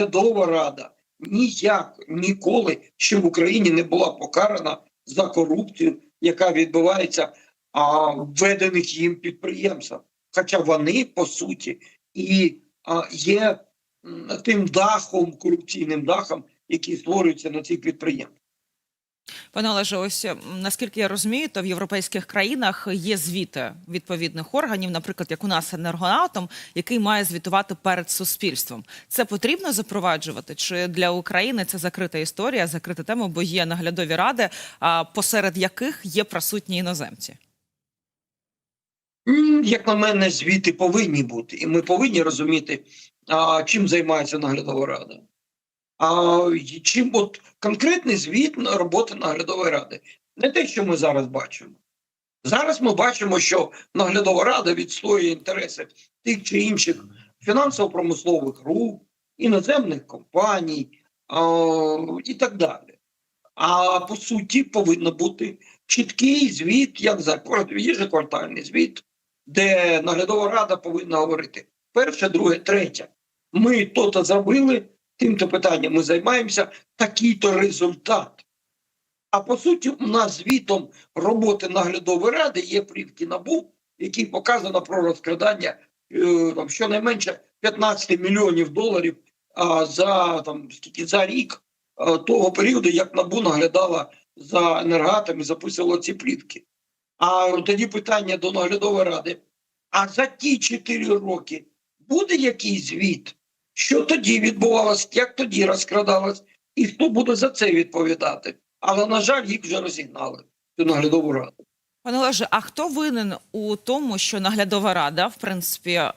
наглядова рада ніяк ніколи ще в Україні не була покарана за корупцію, яка відбувається а, введених їм підприємствах. Хоча вони по суті і а, є тим дахом, корупційним дахом, який створюється на цих підприємствах. Пане Олеже, ось наскільки я розумію, то в європейських країнах є звіти відповідних органів, наприклад, як у нас енергоатом, який має звітувати перед суспільством. Це потрібно запроваджувати? Чи для України це закрита історія, закрита тема, бо є наглядові ради, посеред яких є присутні іноземці? Як на мене, звіти повинні бути, і ми повинні розуміти, чим займається наглядова рада. А чим от конкретний звіт роботи наглядової ради, не те, що ми зараз бачимо. Зараз ми бачимо, що наглядова рада відстоює інтереси тих чи інших фінансово-промислових рук, іноземних компаній а, і так далі. А по суті, повинен бути чіткий звіт, як за ежеквартальний звіт, де наглядова рада повинна говорити перше, друге, третє. Ми то-то зробили, тим-то питанням ми займаємося, такий-то результат. А по суті, у нас звітом роботи наглядової ради є плівки НАБУ, які показано про розкрадання е, там, щонайменше 15 мільйонів доларів а, за там скільки за рік того періоду, як НАБУ наглядала за енергатами, записувала ці плівки. А тоді питання до наглядової ради: а за ті 4 роки буде якийсь звіт? Що тоді відбувалось, як тоді розкрадалось, і хто буде за це відповідати? Але, на жаль, їх вже розігнали цю наглядову раду. Пане Олеже, а хто винен у тому, що наглядова рада, в принципі, е,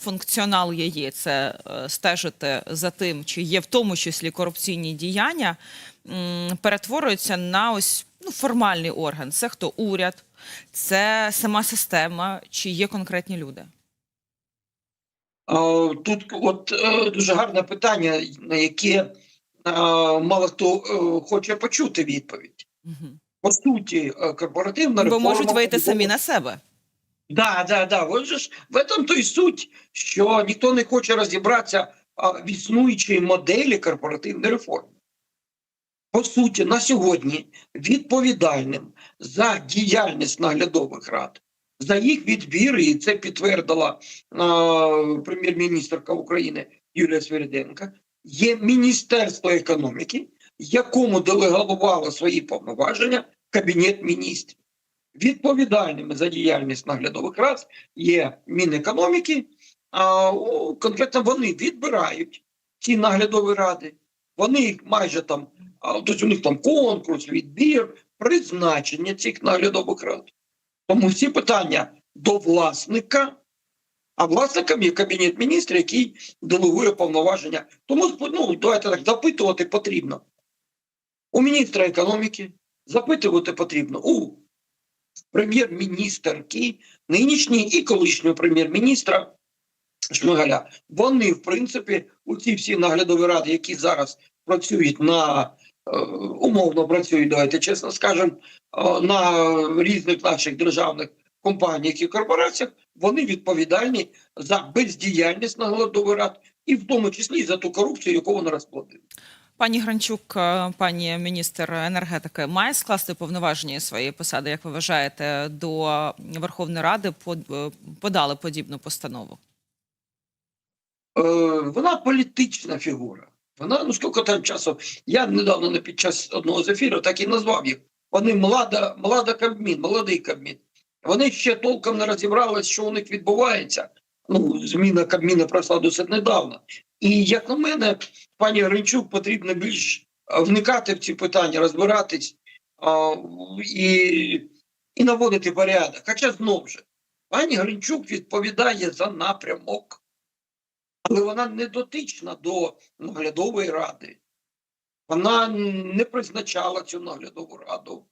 функціонал її це е, стежити за тим, чи є в тому числі корупційні діяння, перетворюється на ось ну, формальний орган. Це хто? Уряд, це сама система, чи є конкретні люди? А, Тут от е, дуже гарне питання, на яке е, мало хто е, хоче почути відповідь. Угу. По суті, е, корпоративна Бо можуть вийти самі на себе. Да, да, да. Вот же ж в этом то суть, що ніхто не хоче розібратися в існуючій моделі корпоративної реформи. По суті, на сьогодні відповідальним за діяльність наглядових рад, за їх відбір, і це підтвердила прем'єр-міністрка України Юлія Свириденка, є Міністерство економіки, якому делегувало свої повноваження Кабінет міністрів відповідальними за діяльність наглядових рад є Мінекономіки, а конкретно вони відбирають ці наглядові ради. Вони їх майже там, тобто у них там конкурс, відбір, призначення цих наглядових рад. Тому всі питання до власника, а власником є кабінет міністрів, який делегує повноваження. Тому ну, давайте так запитувати потрібно. У міністра економіки запитувати потрібно у прем'єр-міністерки, нинішній і колишнього прем'єр-міністра Шмигаля. Вони, в принципі, у ці всі наглядові ради, які зараз працюють на умовно працюють, давайте чесно скажемо, е, на різних наших державних компаніях і корпораціях, вони відповідальні за бездіяльність наглядових рад, і в тому числі за ту корупцію, яку вони розплодили. Пані Гранчук, е, пані міністр енергетики, має скласти повноваження своєї посади, як ви вважаєте, до Верховної Ради е, подали подібну постанову? Вона політична фігура. Вона, ну скільки там часу, я недавно не під час одного з ефірів так і назвав їх. Вони млада, млада Кабмін, молодий Кабмін. Вони ще толком не розібрались, що у них відбувається. Ну, зміна Кабміна пройшла досить недавно. І як на мене, пані Гринчук потрібно більш вникати в ці питання, розбиратись і, і наводити порядок. Хоча знову ж, пані Гринчук відповідає за напрямок але вона не дотична до наглядової ради. Вона не призначала цю наглядову раду.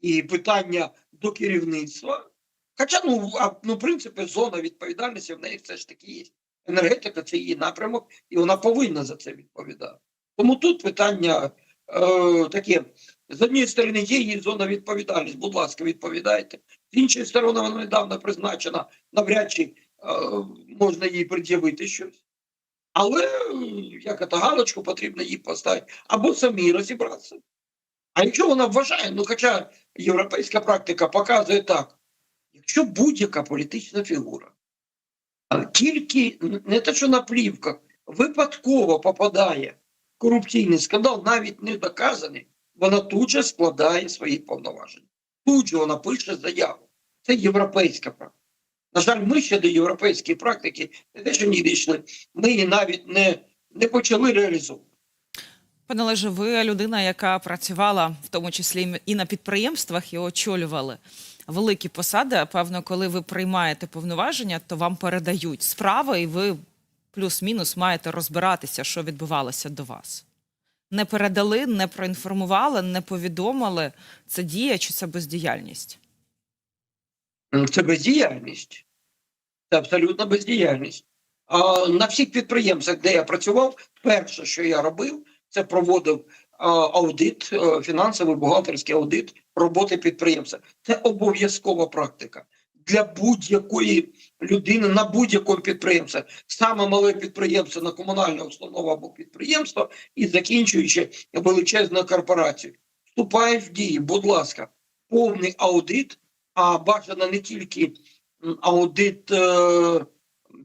І питання до керівництва. Хоча, ну, а, ну, в принципі, зона відповідальності в неї все ж таки є. Енергетика це її напрямок, і вона повинна за це відповідати. Тому тут питання е, таке: з однієї сторони, є її зона відповідальності, будь ласка, відповідайте. З іншої сторони, вона недавно призначена, навряд чи можна їй пред'явити щось. Але е, як це галочку потрібно їй поставити, або самі розібратися. А якщо вона вважає, ну хоча європейська практика показує так, якщо будь-яка політична фігура тільки не те, що на плівках, випадково попадає в корупційний скандал, навіть не доказаний, вона тут же складає свої повноваження. Тут же вона пише заяву. Це європейська практика. На жаль, ми ще до європейської практики не те, що не дійшли, ми її навіть не, не почали реалізовувати. Пане Олеже, ви людина, яка працювала в тому числі і на підприємствах, і очолювали великі посади. Певно, коли ви приймаєте повноваження, то вам передають справи, і ви плюс-мінус маєте розбиратися, що відбувалося до вас. Не передали, не проінформували, не повідомили. Це дія чи це бездіяльність? Це бездіяльність. Це абсолютно бездіяльність. А на всіх підприємствах, де я працював, перше, що я робив, це проводив аудит, е, фінансовий бухгалтерський аудит роботи підприємства. Це обов'язкова практика для будь-якої людини на будь-якому підприємстві. Саме мале підприємство на комунальна установа або підприємство і закінчуючи величезною корпорацією. Вступаєш в дії, будь ласка, повний аудит, а бажано не тільки аудит е,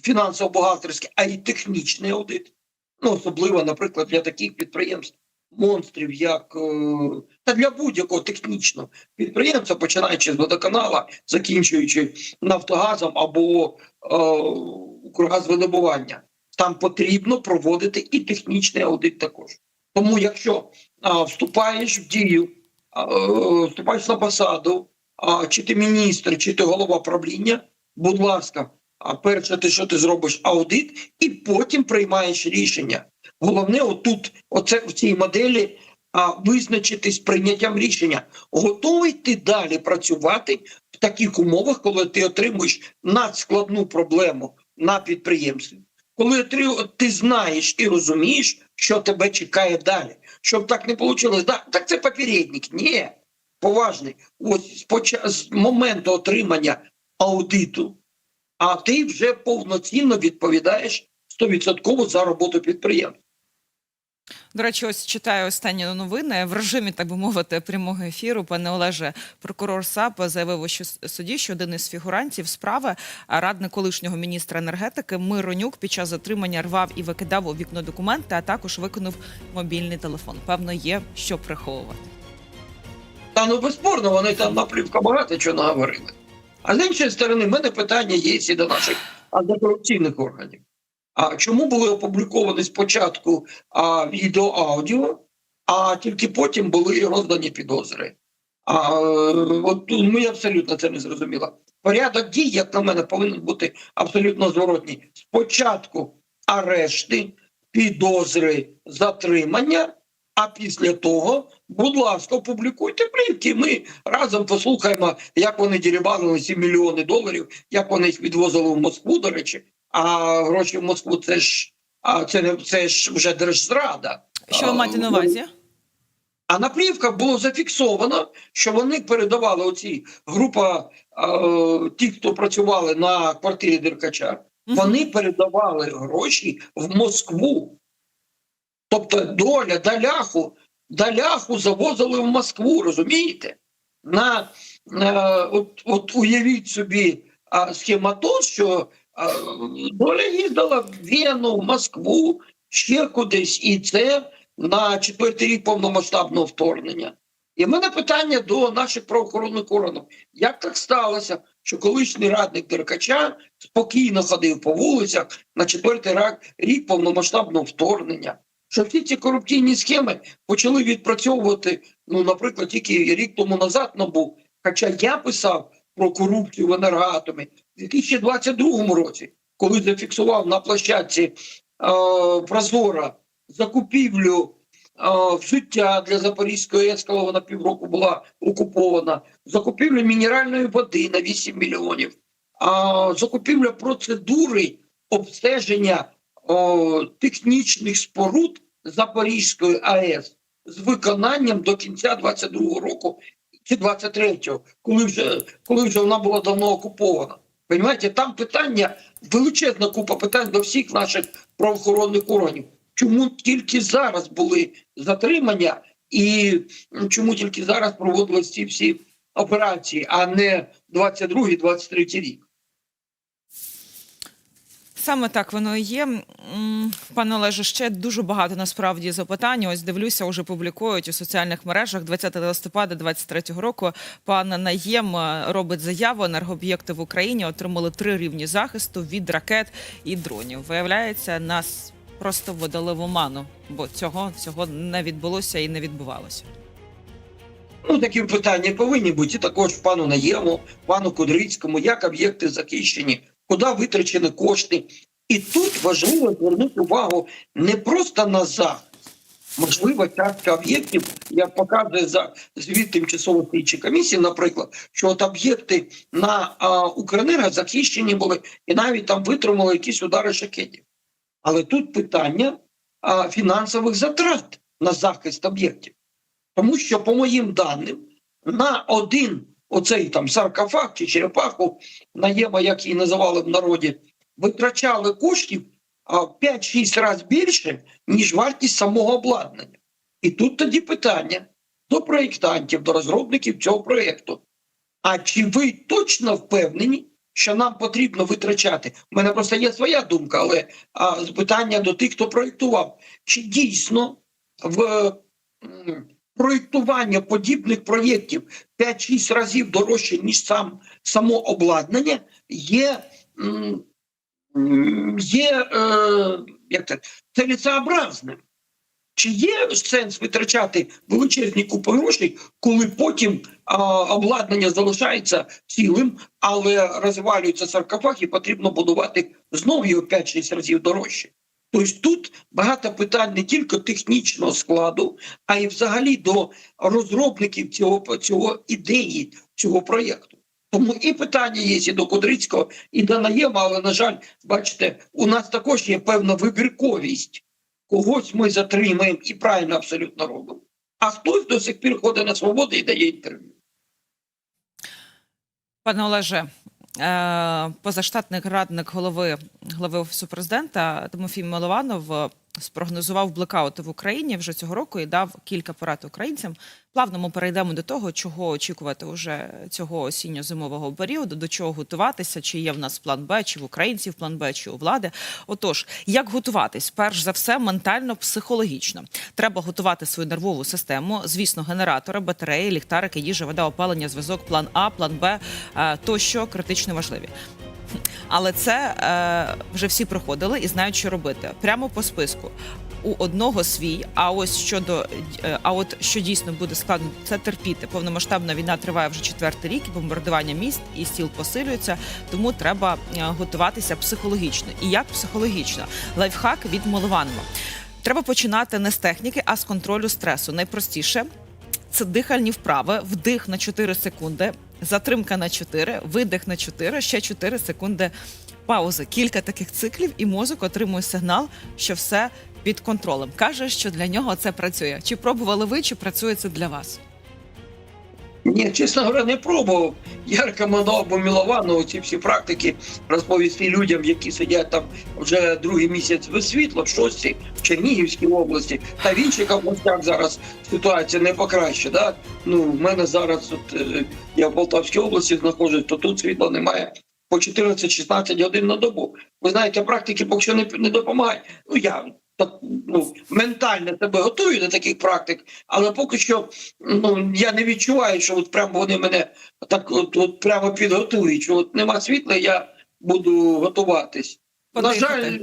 фінансово-бухгалтерський, а й технічний аудит. Ну, особливо, наприклад, для таких підприємств, монстрів, як е, та для будь-якого технічного підприємства, починаючи з водоканала, закінчуючи Нафтогазом або е, Укргазвидобування. Там потрібно проводити і технічний аудит також. Тому, якщо а, вступаєш в дію, е, вступаєш на посаду, чи ти міністр, чи ти голова правління, будь ласка, перше, ти що ти зробиш аудит, і потім приймаєш рішення. Головне, отут, оце в цій моделі, а, визначитись прийняттям рішення. Готовий ти далі працювати в таких умовах, коли ти отримуєш надскладну проблему на підприємстві. Коли ти, знаєш і розумієш, що тебе чекає далі. Щоб так не вийшло, так це попередник. Ні, поважний. Ось з, моменту отримання аудиту, а ти вже повноцінно відповідаєш 100% за роботу підприємства. До речі, ось читаю останні новини в режимі, так би мовити, прямого ефіру. Пане Олеже, прокурор САП заявив у щос- суді, що один із фігурантів справи, радник колишнього міністра енергетики Миронюк під час затримання рвав і викидав у вікно документи, а також виконав мобільний телефон. Певно, є що приховувати. Та ну безспорно, вони там на багато чого наговорили. А з іншої сторони, в мене питання є і до наших антикорупційних органів. А чому були опубліковані спочатку а, відео аудіо, а тільки потім були роздані підозри? А, от ми абсолютно це не зрозуміло. Порядок дій, як на мене, повинен бути абсолютно зворотній. Спочатку арешти, підозри, затримання, а після того, будь ласка, опублікуйте плівки. Ми разом послухаємо, як вони дірібанили 7 мільйони доларів, як вони їх відвозили в Москву, до речі. А гроші в Москву це ж а це не це ж вже держзрада. Що ви маєте на ну, увазі? а на плівках було зафіксовано, що вони передавали оці група е, ті, хто працювали на квартирі Деркача, вони передавали гроші в Москву. Тобто доля Даляху, Даляху завозили в Москву, розумієте? На, на от, от уявіть собі а, схематоз, що а, доля їздила в Вену, в Москву, ще кудись, і це на четвертий рік повномасштабного вторгнення. І в мене питання до наших правоохоронних органів: як так сталося, що колишній радник Деркача спокійно ходив по вулицях на четвертий рік повномасштабного вторгнення? Що всі ці корупційні схеми почали відпрацьовувати, ну, наприклад, тільки рік тому назад набув. Хоча я писав про корупцію в енергоатомі в 2022 році, коли зафіксував на площадці е, Прозора закупівлю е, взуття для Запорізької коли вона півроку була окупована, закупівлю мінеральної води на 8 мільйонів, а закупівля процедури обстеження о, технічних споруд Запорізької АЕС з виконанням до кінця 22-го року чи 23-го, коли вже, коли вже вона була давно окупована. Понимаєте, там питання, величезна купа питань до всіх наших правоохоронних органів. Чому тільки зараз були затримання, і чому тільки зараз проводились ці всі операції, а не 22-23 рік? Саме так воно і є. Пане Олеже, ще дуже багато насправді запитань. Ось дивлюся, вже публікують у соціальних мережах 20 листопада 2023 року. Пан Наєм е, робить заяву. Енергооб'єкти в Україні отримали три рівні захисту від ракет і дронів. Виявляється, нас просто видали в оману, бо цього цього не відбулося і не відбувалося. Ну, такі питання повинні бути також пану Наєму, пану Кудрицькому, як об'єкти захищені, куди витрачені кошти. І тут важливо звернути увагу не просто на захист. Можливо, частка об'єктів, як показує за звіт тимчасової слідчої комісії, наприклад, що от об'єкти на а, Укренерго захищені були і навіть там витримали якісь удари шахетів. Але тут питання а, фінансових затрат на захист об'єктів. Тому що, по моїм даним, на один оцей там саркофаг чи черепаху, наєма, як її називали в народі, витрачали коштів а, 5-6 разів більше, ніж вартість самого обладнання. І тут тоді питання до проєктантів, до розробників цього проєкту. А чи ви точно впевнені, що нам потрібно витрачати? У мене просто є своя думка, але питання до тих, хто проєктував. Чи дійсно в проєктування подібних проєктів 5-6 разів дорожче, ніж сам само обладнання, є, є е, як це, целесообразним. Чи є сенс витрачати величезні купи грошей, коли потім а, обладнання залишається цілим, але розвалюється саркофаг і потрібно будувати знову його 5-6 разів дорожче? Тобто тут багато питань не тільки технічного складу, а й взагалі до розробників цього, цього ідеї, цього проєкту. Тому і питання є і до Кудрицького, і до Наєма, але, на жаль, бачите, у нас також є певна вибірковість. Когось ми затримаємо і правильно абсолютно робимо. А хтось до сих пір ходить на свободу і дає інтерв'ю. Пане Олеже, позаштатний радник голови голови офісу президента Тимофій Милованов е, спрогнозував блекаути в Україні вже цього року і дав кілька порад українцям. Плавно ми перейдемо до того, чого очікувати уже цього осінньо-зимового періоду, до чого готуватися, чи є в нас план Б, чи в українців план Б, чи у влади. Отож, як готуватись? Перш за все, ментально, психологічно. Треба готувати свою нервову систему. Звісно, генератори, батареї, ліхтарики, їжа, вода, опалення, зв'язок, план А, план Б е, тощо критично важливі. Але це е, вже всі проходили і знають, що робити. Прямо по списку. У одного свій, а ось щодо е, а от що дійсно буде складно, це терпіти. Повномасштабна війна триває вже четвертий рік, бомбардування міст і сіл посилюються, тому треба е, готуватися психологічно. І як психологічно? Лайфхак від Милованова. Треба починати не з техніки, а з контролю стресу. Найпростіше це дихальні вправи, вдих на 4 секунди, затримка на 4, видих на 4, ще 4 секунди паузи. Кілька таких циклів, і мозок отримує сигнал, що все під контролем. Каже, що для нього це працює. Чи пробували ви, чи працює це для вас? Ні, чесно говоря, не пробував. Я рекомендував би Міловану ці всі практики розповісти людям, які сидять там вже другий місяць без світла, в шостій, в Чернігівській області, та в інших областях зараз ситуація не покраще. Да? Ну, в мене зараз, от, е, я в Полтавській області знаходжусь, то тут світла немає по 14-16 годин на добу. Ви знаєте, практики поки що не, не допомагають. Ну, я ну, ментально тебе готую до таких практик, але поки що ну, я не відчуваю, що от прямо вони мене так от, от прямо підготують. Що от нема світла, я буду готуватись. На жаль,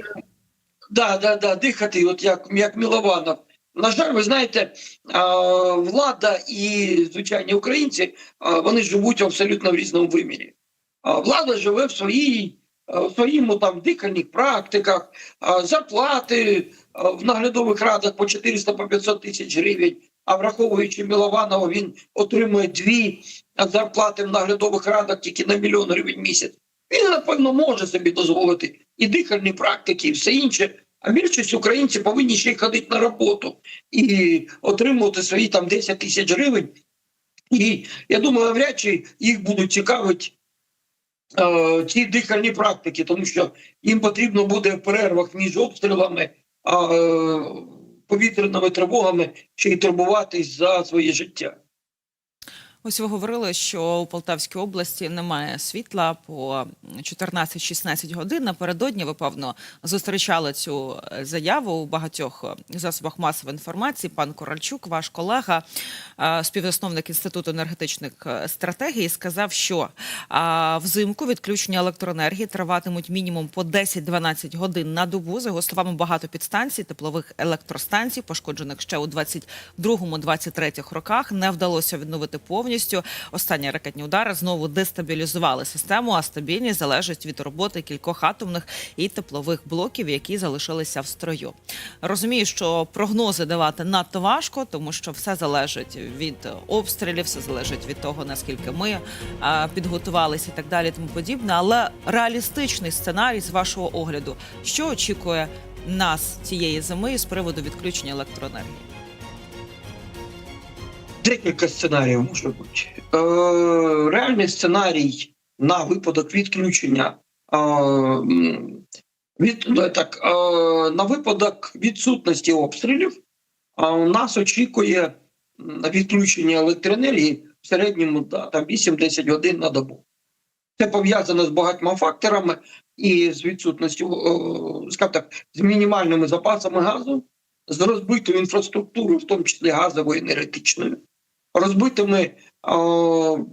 да, да, да, дихати, от як, як Мілованов. На жаль, ви знаєте, влада і звичайні українці вони живуть абсолютно в різному вимірі. Влада живе в своїй в своїм там дихальних практиках, зарплати в наглядових радах по 400 по 500 тисяч гривень. А враховуючи Мілованова, він отримує дві зарплати в наглядових радах тільки на мільйон гривень місяць. Він, напевно, може собі дозволити і дихальні практики, і все інше. А більшість українців повинні ще й ходити на роботу і отримувати свої там 10 тисяч гривень. І я думаю, навряд чи їх будуть цікавити е, ці дихальні практики, тому що їм потрібно буде в перервах між обстрілами, е, повітряними тривогами ще й турбуватись за своє життя. Ось ви говорили, що у Полтавській області немає світла по 14-16 годин. Напередодні ви певно зустрічали цю е, заяву у багатьох е, засобах масової інформації. Пан Корольчук, ваш колега, е, співзасновник інституту енергетичних стратегій, сказав, що взимку відключення електроенергії триватимуть мінімум по 10-12 годин на добу. За його словами, багато підстанцій, теплових електростанцій, пошкоджених ще у 22-23 роках, не вдалося відновити повністю. Останні ракетні удари знову дестабілізували систему, а стабільність залежить від роботи кількох атомних і теплових блоків, які залишилися в строю. Розумію, що прогнози давати надто важко, тому що все залежить від обстрілів, все залежить від того, наскільки ми підготувалися і так далі, тому подібне. Але реалістичний сценарій з вашого огляду, що очікує нас цієї зими з приводу відключення електроенергії? Декілька сценаріїв може бути. Е, реальний сценарій на випадок відключення е, від, ну, так, е, на випадок відсутності обстрілів а у нас очікує відключення електроенергії в середньому да, там 8-10 годин на добу. Це пов'язано з багатьма факторами і з відсутністю, е, скажімо так, з мінімальними запасами газу, з розбитою інфраструктурою, в тому числі газовою енергетичною, розбитими м,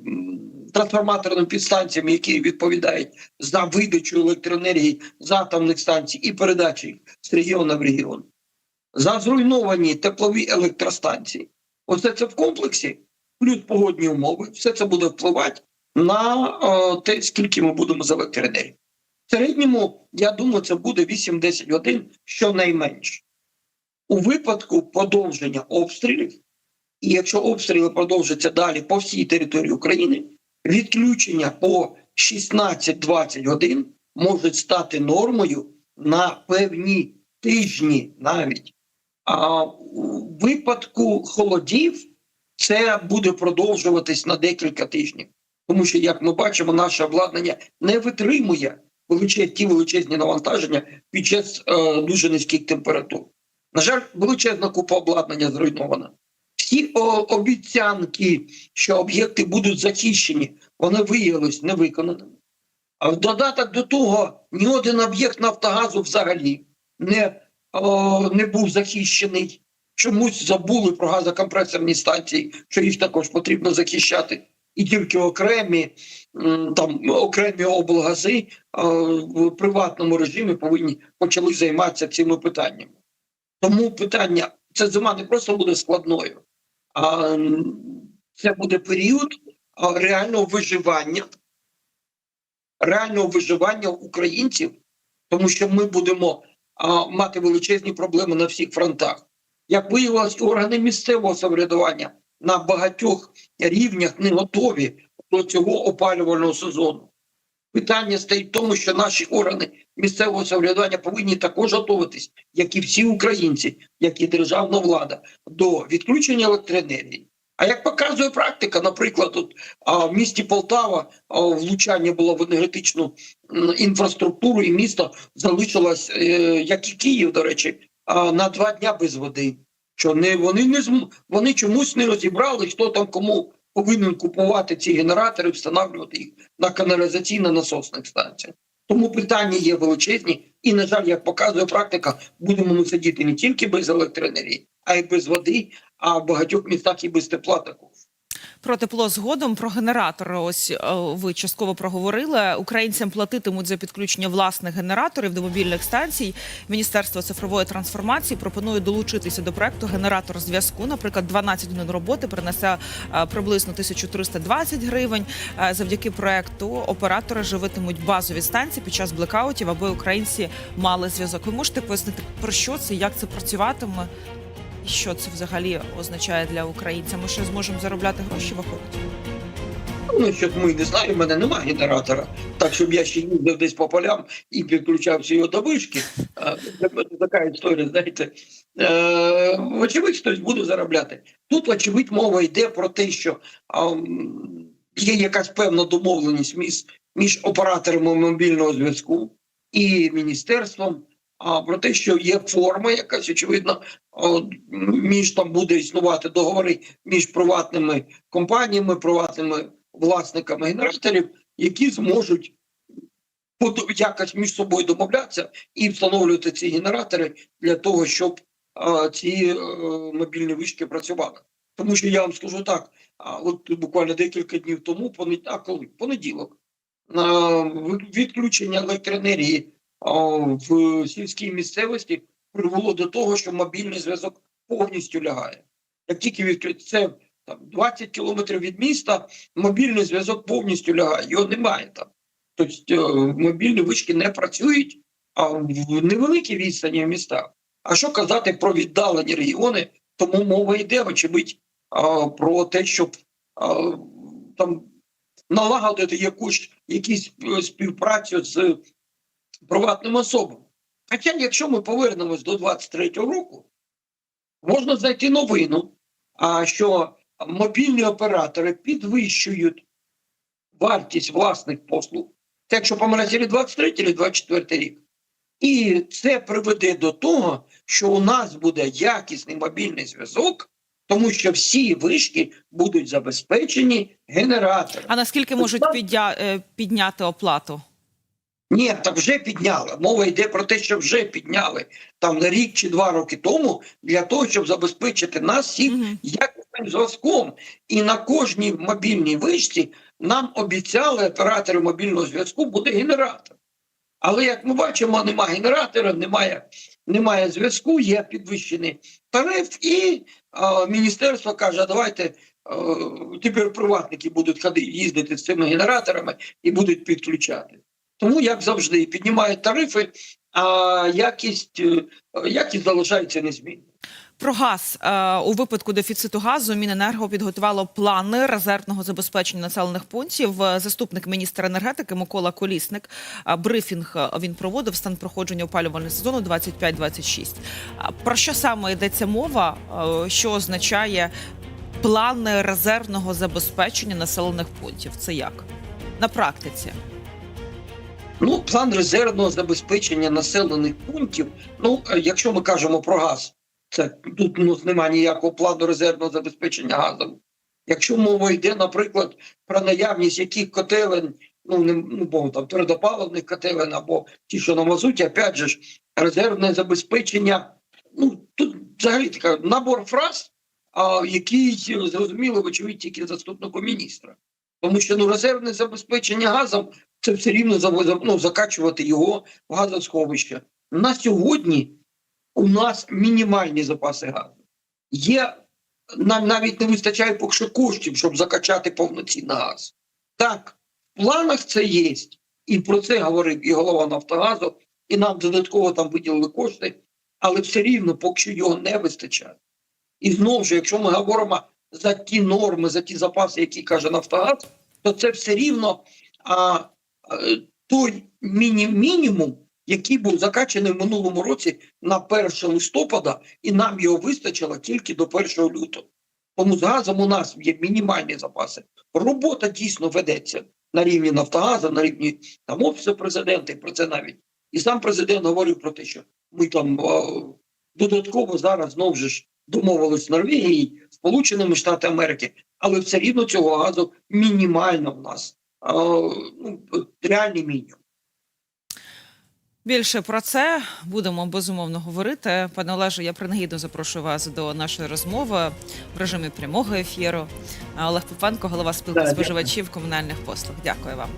трансформаторними підстанціями, які відповідають за видачу електроенергії з атомних станцій і передачу їх з регіону в регіон, за зруйновані теплові електростанції. Оце це в комплексі, плюс погодні умови, все це буде впливати на е, те, скільки ми будемо з електроенергії. В середньому, я думаю, це буде 8-10 годин щонайменше. У випадку подовження обстрілів, і якщо обстріли продовжаться далі по всій території України, відключення по 16-20 годин можуть стати нормою на певні тижні навіть. А у випадку холодів це буде продовжуватись на декілька тижнів. Тому що, як ми бачимо, наше обладнання не витримує величезні, ті величезні навантаження під час е, дуже низьких температур. На жаль, величезна купа обладнання зруйнована. Всі обіцянки, що об'єкти будуть захищені, вони виявились невиконаними. А в додаток до того, ні один об'єкт Нафтогазу взагалі не, о, не був захищений. Чомусь забули про газокомпресорні станції, що їх також потрібно захищати. І тільки окремі там окремі облгази в приватному режимі повинні почали займатися цими питаннями. Тому питання це зима не просто буде складною, це буде період реального виживання, реального виживання українців, тому що ми будемо мати величезні проблеми на всіх фронтах. Як виявилось, органи місцевого самоврядування на багатьох рівнях не готові до цього опалювального сезону. Питання стоїть в тому, що наші органи місцевого самоврядування повинні також готуватись, як і всі українці, як і державна влада, до відключення електроенергії. А як показує практика, наприклад, а, в місті Полтава влучання було в енергетичну інфраструктуру, і місто залишилось, е, як і Київ, до речі, на два дня без води. Що не вони не вони чомусь не розібрали, хто там кому повинен купувати ці генератори, встановлювати їх на каналізаційно-насосних станціях. Тому питання є величезні, і на жаль, як показує практика, будемо ми сидіти не тільки без електроенергії, а й без води, а в багатьох містах і без тепла також. Про тепло згодом, про генератори. Ось е, ви частково проговорили. Українцям платитимуть за підключення власних генераторів до мобільних станцій. Міністерство цифрової трансформації пропонує долучитися до проекту генератор зв'язку. Наприклад, 12 годин роботи принесе е, приблизно 1320 гривень. Е, Завдяки проекту оператори живитимуть базові станції під час блекаутів, аби українці мали зв'язок. Ви можете пояснити про що це, як це працюватиме? Що це взагалі означає для українця? Ми ще зможемо заробляти гроші, виходить? Ну, що ми не знаємо, в мене немає генератора, так щоб я ще їздив десь по полям і підключався його до вишки. Це така історія, знаєте. Вочевидь, хтось буде заробляти. Тут, вочевидь, мова йде про те, що є якась певна домовленість між, між операторами мобільного зв'язку і міністерством. А про те, що є форма, якась очевидно, між там буде існувати договори між приватними компаніями, приватними власниками генераторів, які зможуть якось між собою домовлятися і встановлювати ці генератори для того, щоб ці е, мобільні вишки працювали. Тому що я вам скажу так: от буквально декілька днів тому, понеділок, а, ви- відключення електроенергії в сільській місцевості привело до того, що мобільний зв'язок повністю лягає. Як тільки відключ... це там 20 кілометрів від міста, мобільний зв'язок повністю лягає, його немає там. Тобто е, мобільні вишки не працюють а в невеликій відстані в містах. А що казати про віддалені регіони? Тому мова йде, очевидь, про те, щоб там налагодити якусь якісь е, співпрацю з приватними особами. Хоча, якщо ми повернемось до 23-го року, можна знайти новину, що мобільні оператори підвищують вартість власних послуг. Це якщо помиляється 23 чи 24 рік. І це приведе до того, що у нас буде якісний мобільний зв'язок, тому що всі вишки будуть забезпечені генератором. А наскільки можуть підя... е, підняти оплату? Ні, так вже підняли. Мова йде про те, що вже підняли там на рік чи два роки тому для того, щоб забезпечити нас всіх Мгм. якісним зв'язком. І на кожній мобільній вишці нам обіцяли оператори мобільного зв'язку буде генератор. Але як ми бачимо, немає генератора, немає, немає зв'язку, є підвищений тариф, і е, міністерство каже: давайте е, тепер приватники будуть ходити, їздити з цими генераторами і будуть підключати. Тому, як завжди, піднімають тарифи, а якість, е, якість залишається незмінною. Про газ Е, у випадку дефіциту газу Міненерго підготувало плани резервного забезпечення населених пунктів. Е, Заступник міністра енергетики Микола Колісник брифінг він проводив стан проходження опалювального сезону 25-26. А Про що саме йдеться мова? Що означає плани резервного забезпечення населених пунктів? Це як на практиці? Ну, план резервного забезпечення населених пунктів. Ну, е, якщо ми кажемо про газ, це тут ну, немає ніякого плану резервного забезпечення газом. Якщо мова йде, наприклад, про наявність яких котелень, ну не ну, бо там твердопаливних котелень або ті, що на мазуті, опять же ж, резервне забезпечення. Ну тут взагалі така набор фраз, а, який зрозуміло, вочевидь, тільки заступнику міністра. Тому що ну резервне забезпечення газом це все рівно ну, закачувати його в газосховище. На сьогодні у нас мінімальні запаси газу. Є нам навіть не вистачає поки що коштів, щоб закачати повноцінний газ. Так, в планах це є, і про це говорив і голова Нафтогазу, і нам додатково там виділили кошти, але все рівно поки що його не вистачає. І знову ж, якщо ми говоримо за ті норми, за ті запаси, які каже Нафтогаз, то це все рівно а, той міні мінімум, який був закачаний в минулому році на 1 листопада, і нам його вистачило тільки до 1 лютого. Тому з газом у нас є мінімальні запаси. Робота дійсно ведеться на рівні Нафтогазу, на рівні там офісу президента, і про це навіть. І сам президент говорив про те, що ми там е, додатково зараз знову ж домовились з Норвегією, Сполученими Штатами Америки, але все рівно цього газу мінімально в нас. Е, ну, реальний мінімум. Більше про це будемо безумовно говорити. Пане Олеже, я принагідно запрошую вас до нашої розмови в режимі прямого ефіру. Олег Попенко, голова спілки споживачів комунальних послуг. Дякую вам.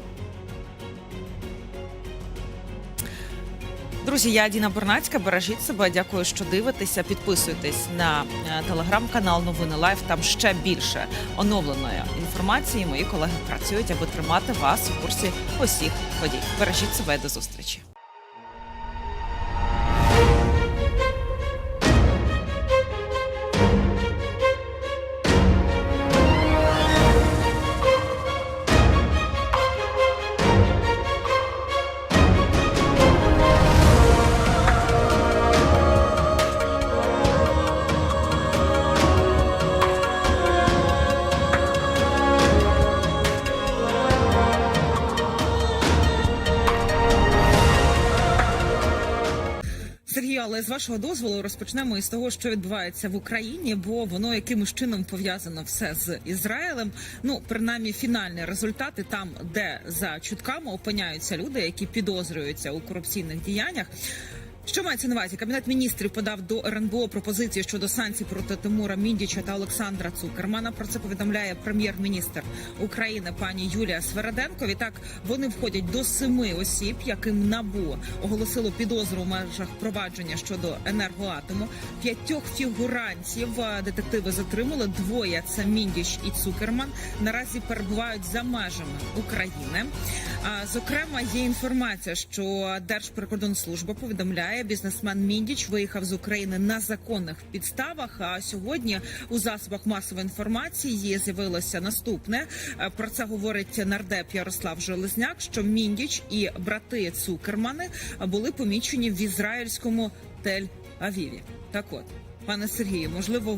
Друзі, я Діна Бернацька. Бережіть себе. Дякую, що дивитеся. Підписуйтесь на е, телеграм-канал Новини Лайф. Там ще більше оновленої інформації. Мої колеги працюють, аби тримати вас у курсі усіх подій. Бережіть себе до зустрічі. Вашого дозволу розпочнемо із того, що відбувається в Україні, бо воно якимось чином пов'язано все з Ізраїлем. Ну, принаймні, фінальні результати там, де за чутками опиняються люди, які підозрюються у корупційних діяннях. Що мається на увазі? Кабінет міністрів подав до РНБО пропозиції щодо санкцій проти Тимура Міндіча та Олександра Цукермана. Про це повідомляє прем'єр-міністр України пані Юлія Свереденко. Відтак вони входять до семи осіб, яким набу оголосило підозру в межах провадження щодо енергоатому. П'ятьох фігурантів е, детективи затримали. Двоє це Міндіч і Цукерман. Наразі перебувають за межами України. Зокрема, є інформація, що Держприкордонслужба повідомляє, бізнесмен Міндіч виїхав з України на законних підставах. А сьогодні у засобах масової інформації з'явилося наступне. Е, Про це говорить нардеп Ярослав Железняк, що Міндіч і брати Цукермани були помічені в ізраїльському Тель-Авіві. Так от, пане Сергію, можливо,